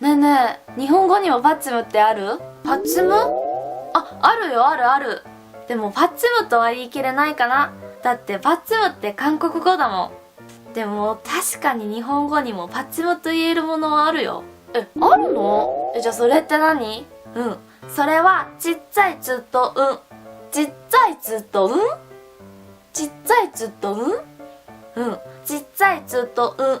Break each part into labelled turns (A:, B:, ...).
A: ねえねえ、日本語にもパッチムってある？パッチム？あ、あるよ、あるある。でもパッチムとは言い切れないかな。だってパッチムって韓国語だもん。でも確かに日本語にもパッチムと言えるものはあるよ。え、あるの？え、じゃあそれって何？うん。それはちっちゃいつとうん。ちっちゃいつとうん？ちっちゃいつとうん？うん。ちっちゃいつとうん。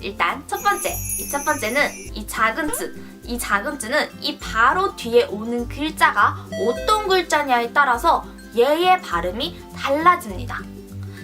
A: 일단 첫 번째, 이 첫 번째는 이 작은 쯔. 이 작은 쯔는 이 바로 뒤에 오는 글자가 어떤 글자냐에 따라서 얘의 발음이 달라집니다.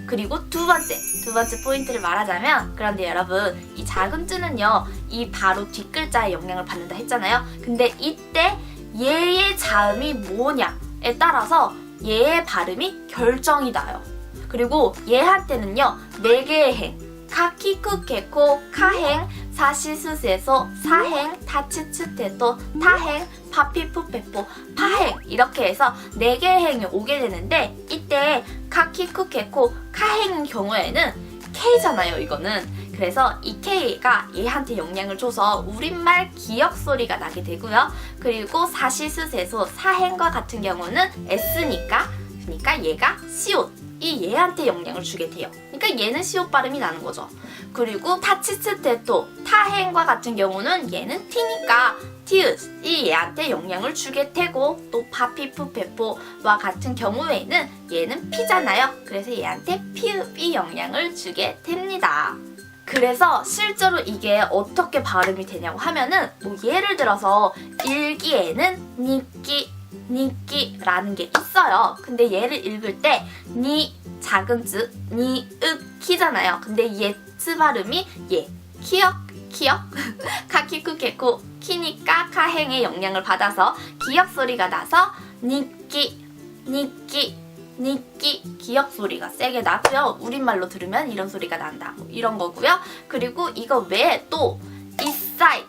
A: 그리고 두 번째, 두 번째 포인트를 말하자면 그런데 여러분 이 작은 쯔는요 이 바로 뒷글자에 영향을 받는다 했잖아요. 근데 이때 얘의 자음이 뭐냐에 따라서 얘의 발음이 결정이 나요. 그리고 얘한테는요 네 개의 행 카키쿠케코 카행 사시스세소 사행 타치츠테토 타행 파피푸페포 파행 이렇게 해서 네 개의 행이 오게 되는데 이때 카키쿠케코 카행인 경우에는 K잖아요 이거는. 그래서 이 K가 얘한테 영향을 줘서 우리말 기억 소리가 나게 되고요. 그리고 사시스세소 사행과 같은 경우는 S니까 그러니까 얘가 시옷 이 얘한테 영향을 주게 돼요. 그러니까 얘는 시옷 발음이 나는 거죠. 그리고 타치츠테토 타행과 같은 경우는 얘는 T니까 티읕 이 얘한테 영향을 주게 되고 또 파피푸페포와 같은 경우에는 얘는 P잖아요. 그래서 얘한테 피읍이 영향을 주게 됩니다. 그래서 실제로 이게 어떻게 발음이 되냐고 하면은 뭐 예를 들어서 일기에는 니끼 니끼라는 게 있어요. 근데 얘를 읽을 때 니 작은 즈, 니읍 키잖아요. 근데 예츠 발음이 예 키역 키역 카키쿠케코 키니까 카행의 영향을 받아서 기역 소리가 나서 니끼 니끼 니끼 기역 소리가 세게 나고요. 우리말로 들으면 이런 소리가 난다. 뭐 이런 거고요. 그리고 이거 외에 또 이사이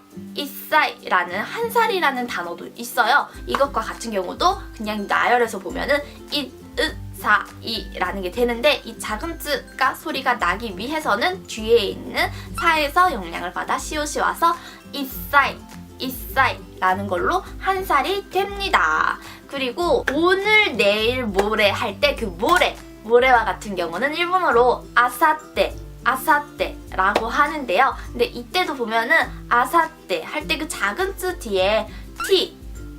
A: 이사이라는 한 살이라는 단어도 있어요. 이것과 같은 경우도 그냥 나열해서 보면은 이 으 사 이라는 게 되는데 이 작은 쯔가 소리가 나기 위해서는 뒤에 있는 사에서 영향을 받아 시옷이 와서 이사이 이사이라는 걸로 한 살이 됩니다. 그리고 오늘 내일 모레 할 때 그 모레 모레와 같은 경우는 일본어로 아사떼 아사떼라고 하는데요. 근데 이때도 보면은 아사떼 할 때 그 작은 쯔 뒤에 티,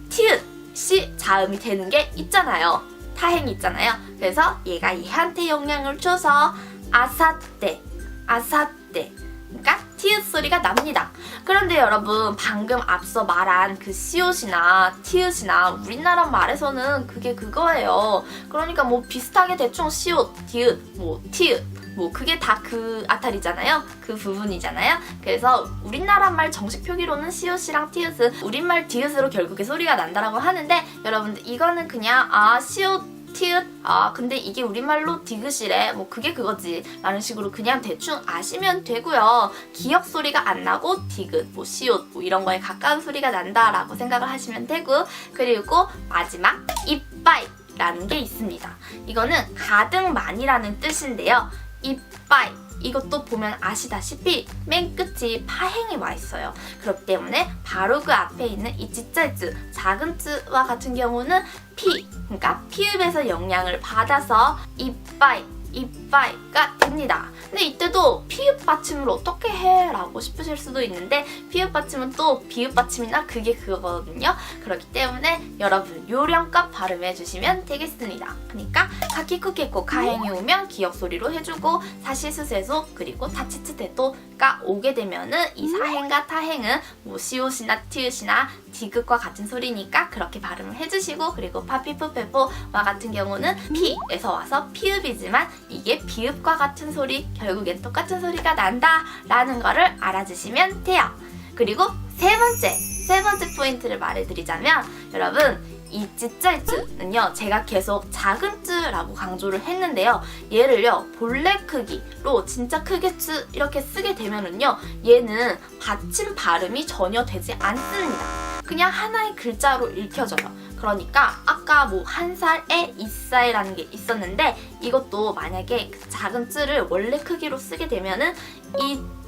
A: 티읕, 시 자음이 되는 게 있잖아요. 타행이 있잖아요. 그래서 얘가 얘한테 영향을 줘서 아사떼, 아사떼. 그러니까 티읕 소리가 납니다. 그런데 여러분 방금 앞서 말한 그 시옷이나 티읕이나 우리나라 말에서는 그게 그거예요. 그러니까 뭐 비슷하게 대충 시옷, 디읒, 뭐 티읕 뭐 그게 다 그 아탈이잖아요. 그 부분이잖아요. 그래서 우리나라 말 정식 표기로는 시옷이랑 티읕은 우리말 디읒으로 결국에 소리가 난다라고 하는데 여러분들 이거는 그냥 아 시옷 티읕 아 근데 이게 우리말로 디귿이래? 뭐 그게 그거지. 라는 식으로 그냥 대충 아시면 되고요. 기억 소리가 안 나고 디귿 뭐 시옷 뭐 이런 거에 가까운 소리가 난다 라고 생각을 하시면 되고 그리고 마지막 이빠이 라는 게 있습니다. 이거는 가득 많이라는 뜻인데요 이빠이 이것도 보면 아시다시피 맨 끝이 파행이 와 있어요. 그렇기 때문에 바로 그 앞에 있는 이 찌짜이즈 작은 쯔와 같은 경우는 피 그러니까 피읍에서 영향을 받아서 이빠이 이빠이가 됩니다. 근데 이때도 피읍 받침을 어떻게 해? 라고 싶으실 수도 있는데 피읍 받침은 또 비읍 받침이나 그게 그거거든요. 그렇기 때문에 여러분 요령껏 발음해 주시면 되겠습니다. 그러니까 카키쿠케코 가행이 오면 기억 소리로 해주고 사시스세소 그리고 타치츠테토가 오게 되면은 이 사행과 타행은 뭐 시옷이나 티읕이나 디귿과 같은 소리니까 그렇게 발음을 해주시고 그리고 파피푸페포와 같은 경우는 피에서 와서 피읍이지만 이게 비읍과 같은 소리 결국엔 똑같은 소리가 난다 라는 거를 알아주시면 돼요. 그리고 세 번째 세 번째 포인트를 말해드리자면 여러분 이 찌짤쯔는요 제가 계속 작은 쯔라고 강조를 했는데요. 얘를요 본래 크기로 진짜 크게 쯔 이렇게 쓰게 되면은요 얘는 받침 발음이 전혀 되지 않습니다. 그냥 하나의 글자로 읽혀져요. 그러니까 아까 뭐 한 살에 이살이라는 게 있었는데 이것도 만약에 그 작은 쯔를 원래 크기로 쓰게 되면은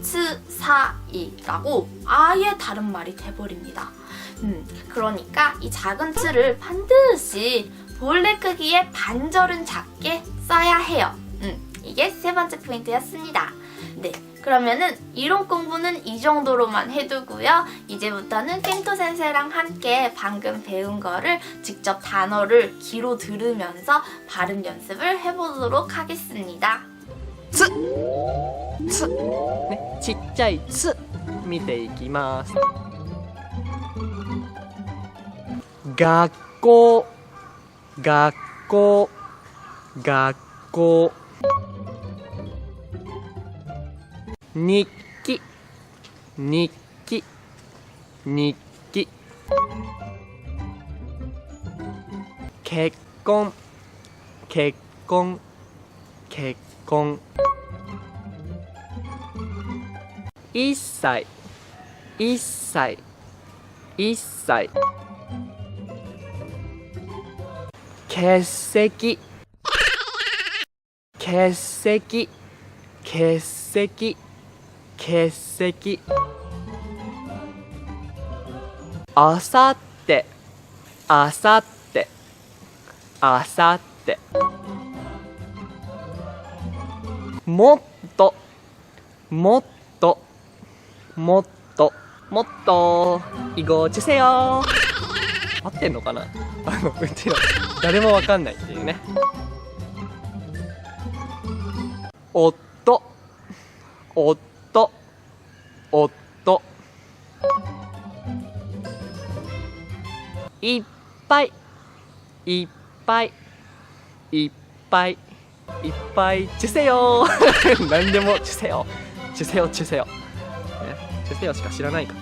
A: 이츠사이라고 아예 다른 말이 돼버립니다. 음, 그러니까 이 작은 츠를 반드시 본래 크기의 반절은 작게 써야 해요. 음, 이게 세 번째 포인트였습니다. 네, 그러면은 이론 공부는 이 정도로만 해두고요. 이제부터는 펜토 센세랑 함께 방금 배운 거를 직접 단어를 귀로 들으면서 발음 연습을 해보도록 하겠습니다.
B: つつねちっちゃいつ見ていきます学校学校学校 日記。日記。日記。結婚。結婚。結婚。一歳。一歳。一歳。欠席。欠席。欠席。欠席。あさってあさってあさってもっと。もっと。もっと。もっと。いごちせよ。合ってんのかな？あのうちら誰もわかんないっていうね。おっと。おっと。夫。いっぱい。いっぱい。いっぱい。いっぱい。チュセヨ 何でもチュセヨチュセヨチュセヨ、ね、チュセヨしか知らないか。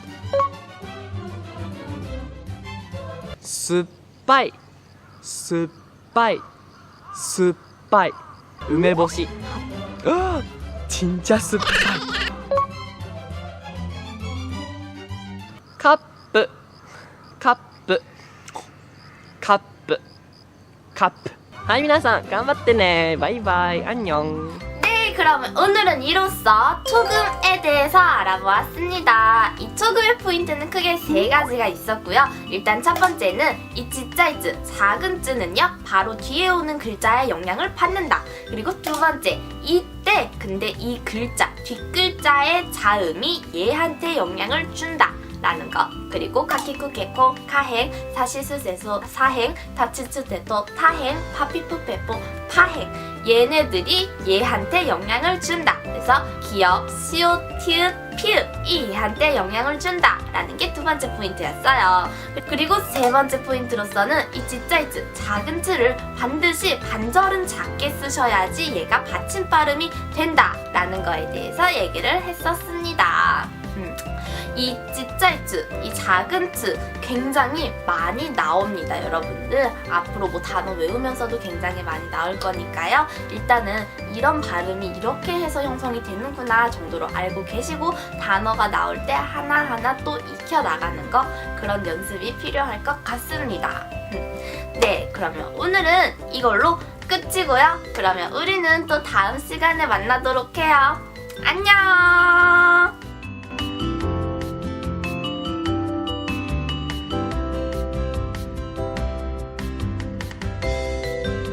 B: 酸っぱい。酸っぱい。酸っぱい。梅干し。あちんちゃ酸っぱい。カップはい皆さん頑張ってねバイバイアンニョン
A: 네, 그러면 오늘은 이로써 초금에 대해서 알아보았습니다. 이 초금의 포인트는 크게 세 가지가 있었고요. 일단 첫 번째는 이 지짜이즈 작은 쯔는요 바로 뒤에 오는 글자의 영향을 받는다. 그리고 두 번째 이때 근데 이 글자 뒷글자의 자음이 얘한테 영향을 준다. 라는 거. 그리고 카키쿠 개코 카행 사시스세소 사행 다치츠테토 타행 파피푸페포 파행. 얘네들이 얘한테 영향을 준다. 그래서 기억 시오 티읕 피읕 이 얘한테 영향을 준다. 라는 게 두 번째 포인트였어요. 그리고 세 번째 포인트로서는 이 지짜이즈 작은 츠를 반드시 반절은 작게 쓰셔야지 얘가 받침 발음이 된다. 라는 거에 대해서 얘기를 했었습니다. 음. 이 찌짤쯔, 이 작은 쯔 굉장히 많이 나옵니다, 여러분들. 앞으로 뭐 단어 외우면서도 굉장히 많이 나올 거니까요. 일단은 이런 발음이 이렇게 해서 형성이 되는구나 정도로 알고 계시고 단어가 나올 때 하나하나 또 익혀 나가는 거 그런 연습이 필요할 것 같습니다. 음. 네, 그러면 오늘은 이걸로 끝이고요. 그러면 우리는 또 다음 시간에 만나도록 해요. 안녕!